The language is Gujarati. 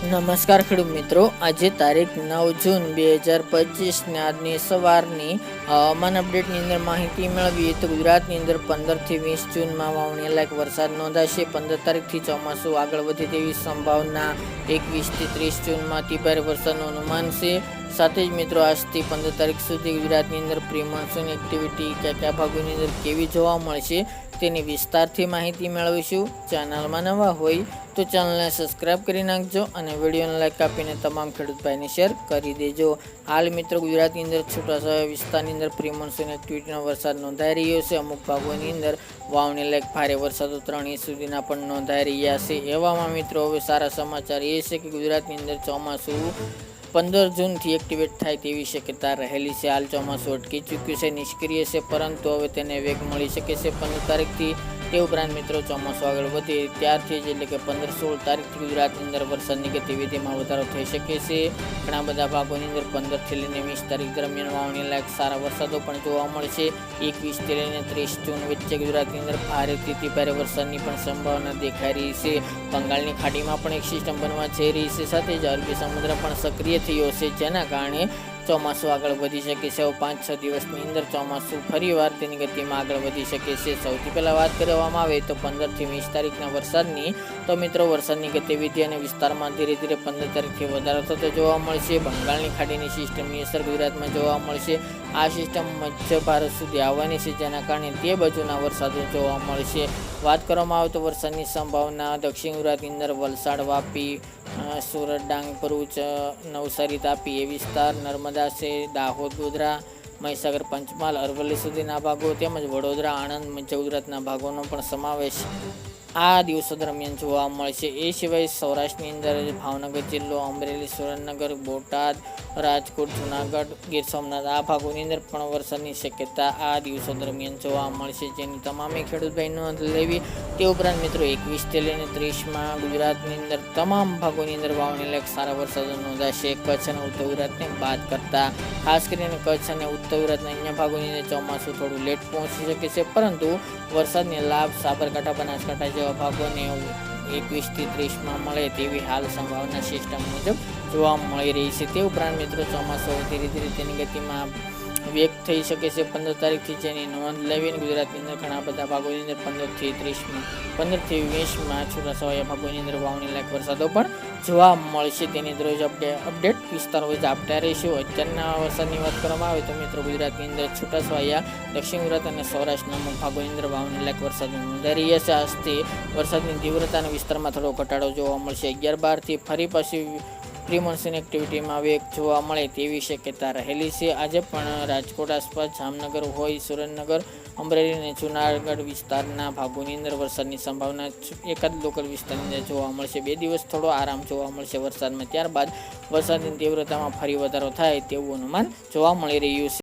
નમસ્કાર ખેડૂત મિત્રો. આજે તારીખ નવ જૂન બે હજાર પચીસના આજની સવારની હવામાન અપડેટની અંદર માહિતી મેળવીએ તો ગુજરાતની અંદર પંદરથી વીસ જૂનમાં વાવણી લાયક વરસાદ નોંધાશે. પંદર તારીખથી ચોમાસું આગળ વધે તેવી સંભાવના એકવીસથી ત્રીસ જૂનમાં અતિભારે વરસાદનું અનુમાન છે. સાથે જ મિત્રો, આજથી પંદર તારીખ સુધી ગુજરાતની અંદર પ્રી એક્ટિવિટી કયા કયા ભાગોની અંદર કેવી જોવા મળશે તેની વિસ્તારથી માહિતી મેળવીશું. ચેનલમાં નવા હોય તો ચેનલને સબસ્ક્રાઇબ કરી નાખજો અને વિડીયોને લાઈક આપીને તમામ ખેડૂત ભાઈને શેર કરી દેજો. હાલ મિત્રો ગુજરાતની અંદર છૂટાછવાયા વિસ્તારની અંદર પ્રી મોન્સૂન એક્ટિવિટીનો વરસાદ નોંધાઈ રહ્યો છે. અમુક ભાગોની અંદર વાવણી લાયક ભારે વરસાદો ત્રણ ઇંચ સુધીના પણ નોંધાઈ રહ્યા છે. એવામાં મિત્રો હવે સારા સમાચાર એ છે કે ગુજરાતની અંદર ચોમાસું પંદર જૂનથી એક્ટિવેટ થાય તેવી શક્યતા રહેલી છે. હાલ ચોમાસું અટકી ચૂક્યું છે, નિષ્ક્રિય છે, પરંતુ હવે તેને વેગ મળી શકે છે. પંદર તારીખથી તે ઉપરાંત મિત્રો ચોમાસું આગળ વધે ત્યારથી જ એટલે કે પંદર સોળ તારીખથી ગુજરાતની અંદર વરસાદની ગતિવિધિમાં વધારો થઈ શકે છે. ઘણા બધા ભાગોની અંદર પંદરથી લઈને વીસ તારીખ દરમિયાન વાવણી લાયક સારા વરસાદો પણ જોવા મળશે. એકવીસથી લઈને ત્રીસ જૂન વચ્ચે ગુજરાતની અંદર ભારેથી અતિ ભારે વરસાદની પણ સંભાવના દેખાઈ રહી છે. બંગાળની ખાડીમાં પણ એક સિસ્ટમ બનવા જઈ રહી છે. સાથે જ અરબી સમુદ્ર પણ સક્રિય થયો છે, જેના કારણે ચોમાસું આગળ વધી શકે છે. પાંચ, છ દિવસની અંદર ચોમાસું ફરીવાર તેની ગતિમાં આગળ વધી શકે છે. સૌથી પહેલાં વાત કરવામાં આવે તો પંદરથી વીસ તારીખના વરસાદની. તો મિત્રો, વરસાદની ગતિવિધિ અને વિસ્તારમાં ધીરે ધીરે પંદર તારીખથી વધારો થતો જોવા મળશે. બંગાળની ખાડીની સિસ્ટમની અસર ગુજરાતમાં જોવા મળશે. આ સિસ્ટમ મધ્ય ભારત સુધી આવવાની છે, જેના કારણે તે બાજુના વરસાદો જોવા મળશે. વાત કરવામાં આવે તો વરસાદની સંભાવના દક્ષિણ ગુજરાતની અંદર વલસાડ, વાપી સુરત ડાંગ ભરૂચ નવસારી તાપી એ વિસ્તાર, નર્મદા છે દાહોદ, ગોધરા, મહીસાગર, પંચમહાલ, અરવલ્લી સુધીના ભાગો તેમજ વડોદરા, આણંદ મધ્ય ગુજરાતના ભાગોનો પણ સમાવેશ આ દિવસો દરમિયાન જોવા મળશે એ સિવાય સૌરાષ્ટ્રની અંદર ભાવનગર જિલ્લો, અમરેલી, સુરેન્દ્રનગર, બોટાદ, રાજકોટ, જુનાગઢ, ગીર સોમનાથ આ ભાગોની અંદર પણ વરસાદની શક્યતા આ દિવસો દરમિયાન જોવા મળશે જેની તમામે ખેડૂત ભાઈ નોંધ લેવી તે ઉપરાંત મિત્રો એકવીસથી લઈને ત્રીસમાં ગુજરાતની અંદર તમામ ભાગોની અંદર વાવણી લાયક સારા વરસાદો નોંધાશે. કચ્છ અને ઉત્તર ગુજરાતને બાદ કરતા ખાસ કરીને કચ્છ અને ઉત્તર ગુજરાતના અન્ય ભાગોની અંદર ચોમાસું થોડું લેટ પહોંચી શકે છે. પરંતુ વરસાદને લાભ સાબરકાંઠા, બનાસકાંઠા જેવા ભાગોને એકવીસથી ત્રીસમાં મળે તેવી હાલ સંભાવના સિસ્ટમ મુજબ જોવા મળી રહી છે. તે ઉપરાંત મિત્રો ચોમાસું ધીરે ધીરે તેની ગતિમાં વેગ થઈ શકે છે. પંદર તારીખથી જેની નોંધ લેવીને ગુજરાતની અંદર ઘણા બધા ભાગોની અંદર પંદરથી ત્રીસમાં, પંદરથી વીસમાં છૂટાછવાયા ભાગોની અંદર વાવણી લાયક વરસાદો પણ જોવા મળશે. તેની દરરોજ અપડે અપડેટ વિસ્તાર હોય આપતા રહીશું. અત્યારના વરસાદની વાત કરવામાં આવે તો મિત્રો ગુજરાતની અંદર છૂટાછવાયા દક્ષિણ ગુજરાત અને સૌરાષ્ટ્રના અમુક ભાગોની અંદર વાવણી લાયક વરસાદ નોંધાઈ રહ્યા છે. આજથી વરસાદની તીવ્રતાના વિસ્તારમાં થોડો ઘટાડો જોવા મળશે. અગિયાર બારથી ફરી પાછી પ્રી મોન્સૂન એક્ટિવિટીમાં વેગ જોવા મળે તેવી શક્યતા રહેલી છે. આજે પણ રાજકોટ આસપાસ જામનગર હોય, સુરેન્દ્રનગર, અમરેલી અને જુનાગઢ વિસ્તારના ભાગોની અંદર વરસાદની સંભાવના એકાદ લોકલ વિસ્તારની અંદર જોવા મળશે. બે દિવસ થોડો આરામ જોવા મળશે વરસાદમાં. ત્યારબાદ વરસાદની તીવ્રતામાં ફરી વધારો થાય તેવું અનુમાન જોવા મળી રહ્યું છે.